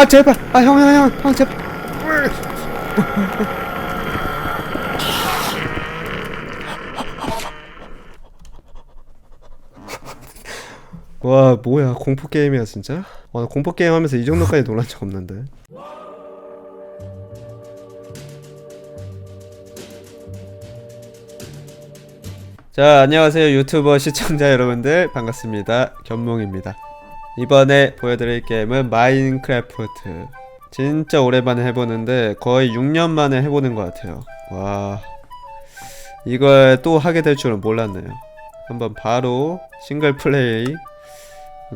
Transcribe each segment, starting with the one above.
아 제발 아형형형형 제발 와 뭐야 공포 게임이야 진짜? 와 공포 게임 하면서 이 정도까지 놀란 적 없는데. 자 안녕하세요 유튜버 시청자 여러분들 반갑습니다 견몽입니다. 이번에 보여드릴 게임은 마인크래프트. 진짜 오랜만에 해보는데 거의 6년 만에 해보는 것 같아요. 와 이걸 또 하게 될 줄은 몰랐네요. 한번 바로 싱글 플레이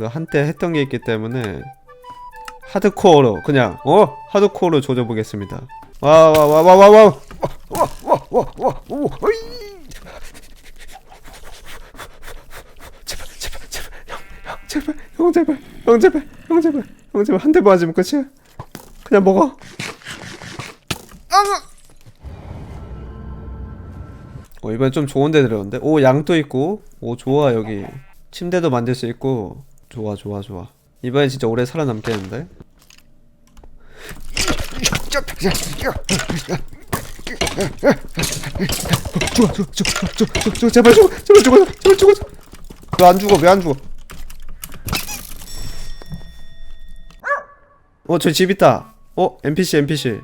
한때 했던 게 있기 때문에 하드코어로 그냥 어 하드코어로 조져보겠습니다. 와와와와 와와 와와와와오 제발 제발 제발 형, 형 제발 형 제발 형 제발 형 제발. 한 대 맞으면 끝이야. 그냥 먹어. 어 이번 좀 좋은 데 들었는데? 오 양도 있고. 오 좋아 여기. 침대도 만들 수 있고. 좋아 좋아 좋아. 이번엔 진짜 오래 살아남겠는데? 죽어 죽어 죽어 죽어 죽어 제발 죽어 제발 죽어 제발 죽어. 왜 안 죽어 왜 안 죽어 어 저 집 있다. 어 NPC NPC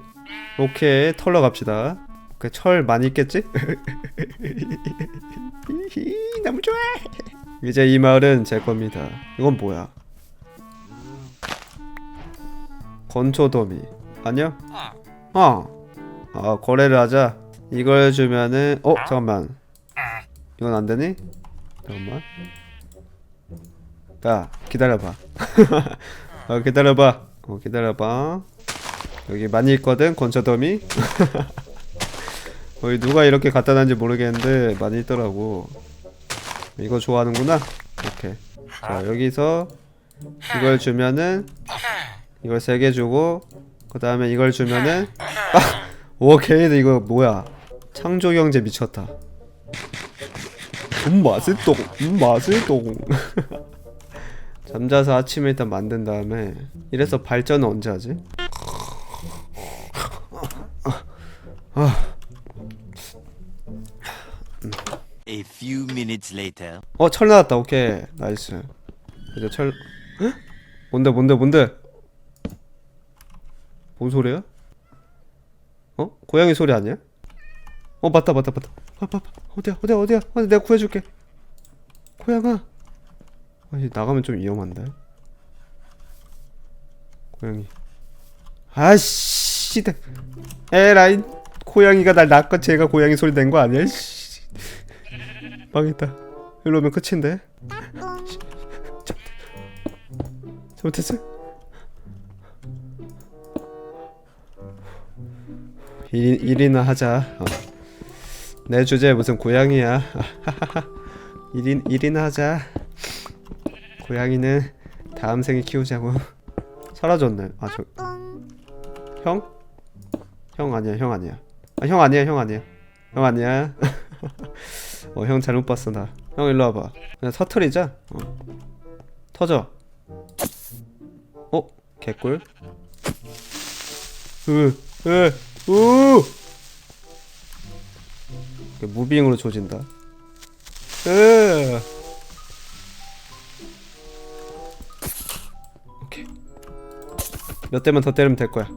오케이 털러 갑시다. 오케이 철 많이 있겠지? 너무 좋아. 이제 이 마을은 제 겁니다. 이건 뭐야? 건초더미. 아니야? 어. 아 거래를 하자. 이걸 주면은 어 잠깐만. 이건 안 되니? 잠깐만. 야 기다려봐. 어 기다려봐 어 기다려봐. 여기 많이 있거든 건초더미. 거의 누가 이렇게 갖다 놨는지 모르겠는데 많이 있더라고. 이거 좋아하는구나. 오케이 자 여기서 이걸 주면은 이걸 세개 주고 그 다음에 이걸 주면은 아! 오 걔네들 이거 뭐야? 창조 경제 미쳤다. 음 맛있동 음 맛있동 잠자서 아침에 일단 만든 다음에 이래서 발전은 언제 하지? A few minutes later. 어, 철 나왔다. 오케이. 나이스. 이제 철. 헉? 뭔데, 뭔데, 뭔데? 뭔 소리야? 어? 고양이 소리 아니야? 어, 맞다, 맞다, 맞다. 봐, 봐, 봐. 어디야, 어디야, 어디야? 어디 내가 구해 줄게. 고양아. 아니, 나가면 좀 위험한데? 고양이. 아씨, 에라이. 고양이가 날 낚아 제가 고양이 소리 낸 거 아니야? 씨. 망했다. 일로 오면 끝인데. 잘못했어. 일, 일이나 하자. 어. 내 주제 무슨 고양이야. 일인 일이나 하자. 고양이는 다음 생에 키우자고. 사라졌네. 아 저. 형? 형 아니야. 형 아니야. 아, 형 아니야. 형 아니야. 형 아니야. 어, 형 잘못 봤어 나. 형 일로 와봐. 그냥 터트리자. 어. 터져. 어? 개꿀. 으, 으, 우. 이게 무빙으로 조진다. 으. 몇 대만 더 때리면 될 거야.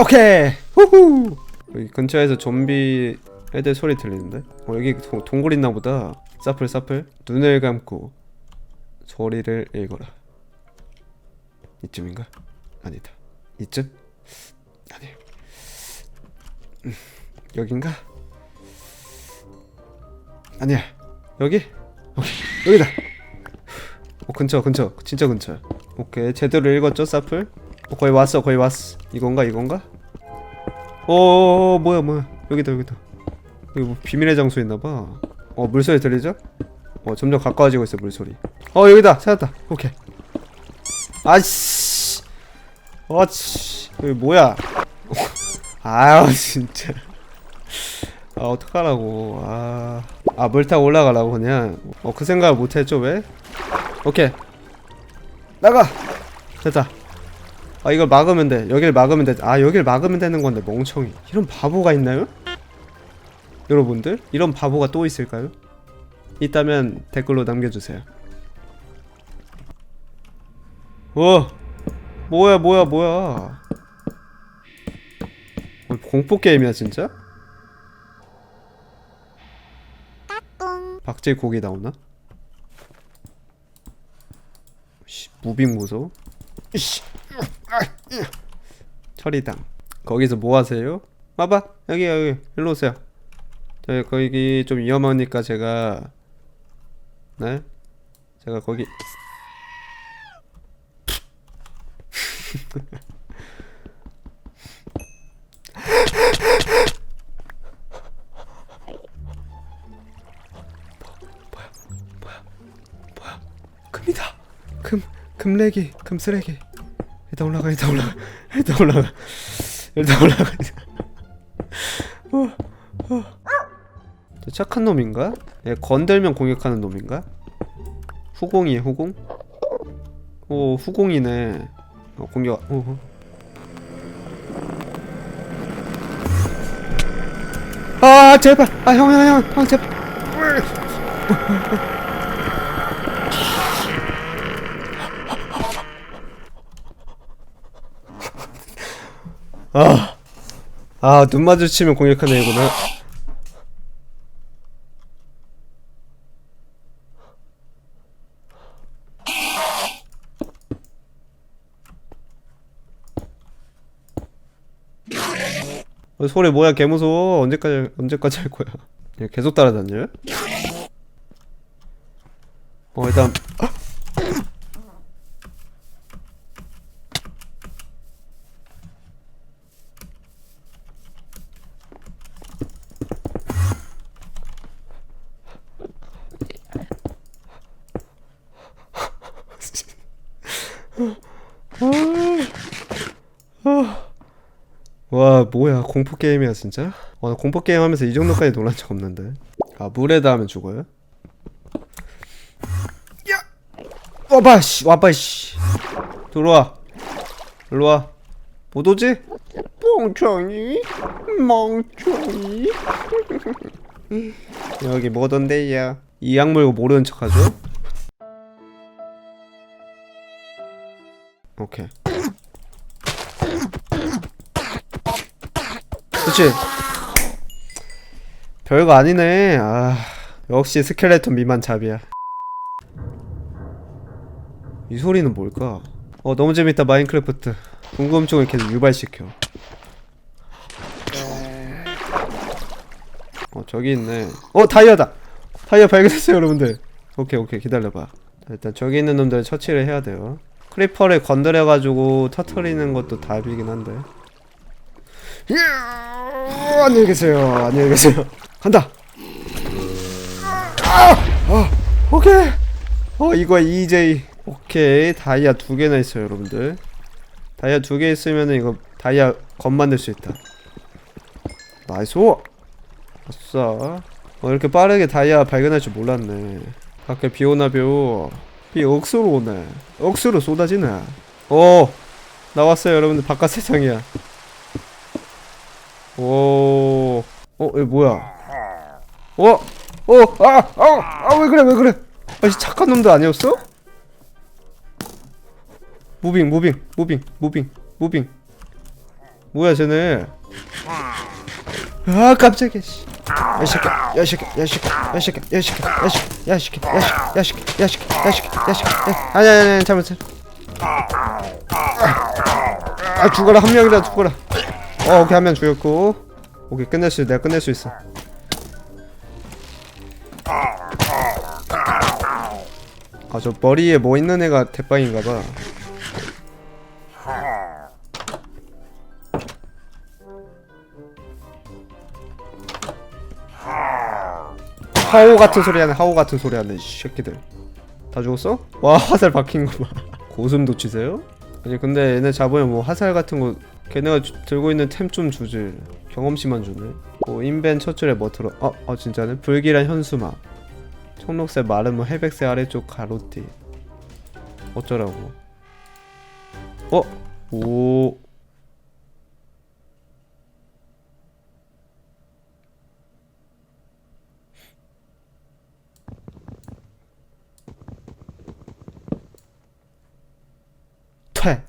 오케이. 후후. 여기 근처에서 좀비 애들 소리 들리는데? 어 여기 도, 동굴 있나 보다 사플 사플 눈을 감고 소리를 읽어라 이쯤인가? 아니다 이쯤? 아니 음, 여긴가? 아니야 여기? 여기다 어 근처 근처. 진짜 근처. 오케이. 제대로 읽었죠 사플? 어, 거의 왔어 거의 왔어. 이건가 이건가? 어 뭐야 뭐야. 여기다 여기다. 여기 뭐 비밀의 장소였나봐. 어 물소리 들리죠? 어 점점 가까워지고 있어 물소리. 어 여기다. 찾았다. 오케이. 아씨. 어치 여기 뭐야? 아유 진짜. 아 어떡하라고. 아아 물 타고 올라가라고 그냥? 어 그 생각을 못했죠 왜? 오케이. 나가. 됐다. 아 이걸 막으면 돼. 여길 막으면 돼아 여길 막으면 되는 건데 멍청이. 이런 바보가 있나요? 여러분들 이런 바보가 또 있을까요? 있다면 댓글로 남겨주세요. 와 뭐야 뭐야 뭐야. 어, 공포 게임이야 진짜? 박제 고기 나오나? 씨, 무빙 이. 처리당 거기서 뭐 하세요? 와봐 여기 여기 일로 오세요 저 거기 좀 위험하니까 제가 네? 제가 거기 금이다. 금 금레기 금쓰레기. 일단 올라가 일단 올라가 일단 올라가 일단 올라가. 어, 어. 저 착한 놈인가? 얘 건들면 공격하는 놈인가? 후공이에 후공? 오 후공이네. 어, 공격. 어, 어. 아 제발 아 형 형형형 제발 아, 아, 눈 마주치면 공격하는 애구나. 어, 소리 뭐야 개 무서워 언제까지 언제까지 할 거야 얘 계속 따라다녀요? 어 일단 와 뭐야 공포 게임이야 진짜? 어, 나 공포 게임 하면서 이 정도까지 놀란 적 없는데. 아 물에다 하면 죽어요? 야, 와봐 씨, 와봐 씨. 들어와. 일로 와. 못 오지? 멍청이, 멍청이. 여기 못 온대야. 이 약물고 모르는 척하죠? 오케이. 그치? 별거 아니네. 아, 역시 스켈레톤 미만 잡이야. 이 소리는 뭘까? 어, 너무 재밌다, 마인크래프트. 궁금증을 계속 유발시켜. 어, 저기 있네. 어, 다이아다! 다이아 발견했어요, 여러분들. 오케이, 오케이, 기다려봐. 자, 일단 저기 있는 놈들 처치를 해야 돼요. 크리퍼를 건드려가지고 터트리는 것도 답이긴 한데. 안녕히 계세요. 안녕히 계세요. 간다. 아, 아, 오케이. 어 이거 EJ. 오케이 다이아 두 개나 있어요, 여러분들. 다이아 두 개 있으면은 이거 다이아 건 만들 수 있다. 나이스. 아싸. 어 이렇게 빠르게 다이아 발견할 줄 몰랐네. 밖에 비 오나 벼. 비 억수로 오네. 억수로 쏟아지네. 오 나왔어요, 여러분들. 바깥 세상이야. 오, 어, 이거 뭐야? 어, 어, 아, 아, 아, 왜 그래, 왜 그래? 아 씨 착한 놈도 아니었어? 무빙, 무빙, 무빙, 무빙, 무빙. 뭐야, 쟤네? 아, 깜짝이야, 씨. 야, 새끼, 야, 새끼, 야, 새끼, 야, 새끼, 야, 새끼, 야, 새끼, 야, 새끼, 야, 새끼, 야, 새끼, 야, 새끼, 야, 새끼, 야, 새끼, 야, 아니, 아니, 아니, 잠깐만, 잠깐만. 아, 죽어라, 한 명이라 죽어라. 어 오케이 한 명 죽였고. 오케이 끝낼 수 내가 끝낼 수 있어. 아 저 머리에 뭐 있는 애가 대빵인가봐. 하오 같은 소리 하네 하오 같은 소리 이 새끼들. 다 죽었어? 와 화살 박힌 거봐. 고슴 도치세요? 아니 근데 얘네 잡으면 뭐 화살 같은 거 걔네가 주, 들고 있는 템 좀 주질. 경험치만 주네. 뭐 인벤 첫 줄에 뭐 들어? 어? 어 진짜네. 불길한 현수막. 청록색 마른 뭐 해백색 아래쪽 가로띠. 어쩌라고? 어? 오. 퇴!